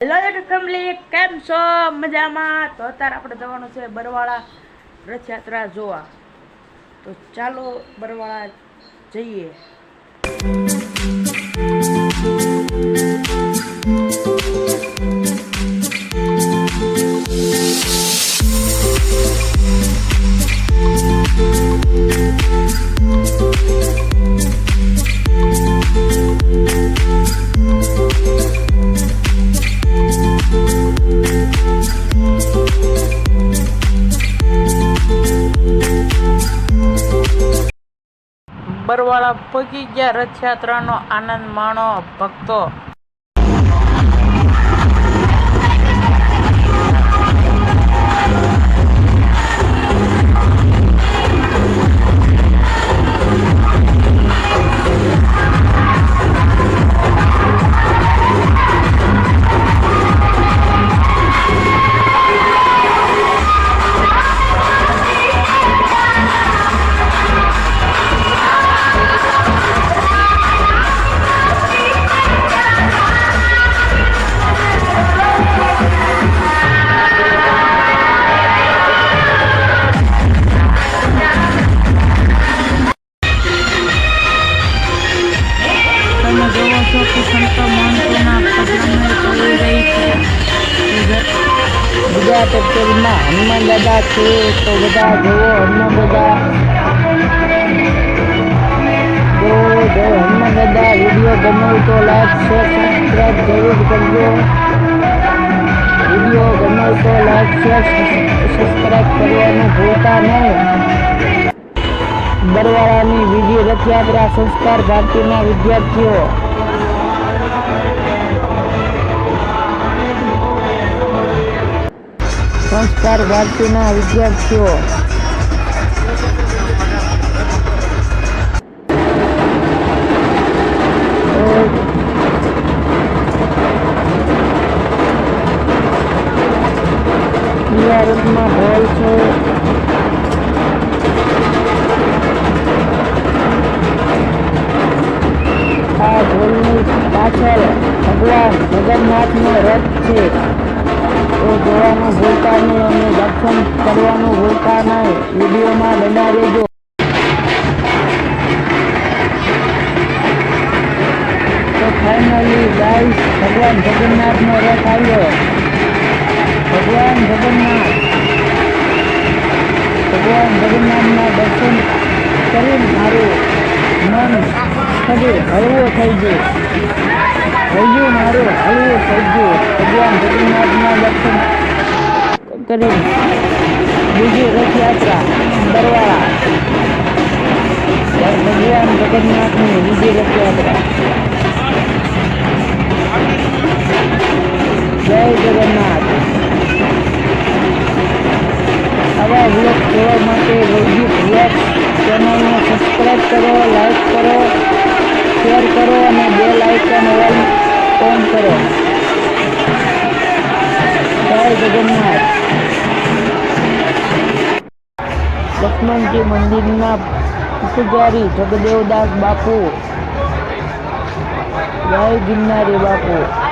Hello YouTube family કેમ છો? મજામાં? તો અત્યારે આપણે જવાનું છે બરવાળા રથયાત્રા જોવા. તો ચાલો બરવાળા જઈએ. બરવાળા પગી ગયા રથયાત્રાનો આનંદ માણો ભક્તો બીજા પિક્ચરમાં હનુમાન દાદા છે તો બધા જોવો હનુમાન દાદા. જો જો, હનુમાન દાદા વીડિયો ગમે તો લાઈક, શેર સબસ્ક્રાઈબ જરૂર કરજો. વીડિયો ગમે તો લાઈક, શેર સબસ્ક્રાઈબ કરવાનું ભૂલતા નહીં. બરવાળાની બીજી રથયાત્રા સંસ્કાર ભારતીના વિદ્યાર્થીઓ. સંસ્કાર ભારતીના વિદ્યાર્થીઓ. બિહારમાં ઢોલ છે. આ ઢોલની પાછળ ભગવાન જગન્નાથનો રથ છે. એ જોવાનું ભૂલતા નહીં અને દર્શન કરવાનું ભૂલતા નહીં. વિડીયોમાં બના ફાઇનલી ગાઈસ ભગવાન જગન્નાથનો રથ આવ્યો. ભગવાન જગન્નાથ. ભગવાન જગન્નાથના દર્શન કરીને મારું મન ખડે હળવું થઈ ગયું. હૈયું મારું હળવું થઈ ગયું. કરી બીજી રથયાત્રા. બરવાળા ભગવાન જગન્નાથની બીજી રથયાત્રા જય જગન્નાથ આવા વ્લોગ જોવા માટે વૈદિક વ્લોગ ચેનલને સબસ્ક્રાઈબ કરો લાઈક કરો શેર કરો, અને બે લાઇકન ઓન કરો. જગન્નાથ લક્ષ્મણજી મંદિરના પૂજારી જગદેવદાસ બાપુ. જય ગિરનારી બાપુ.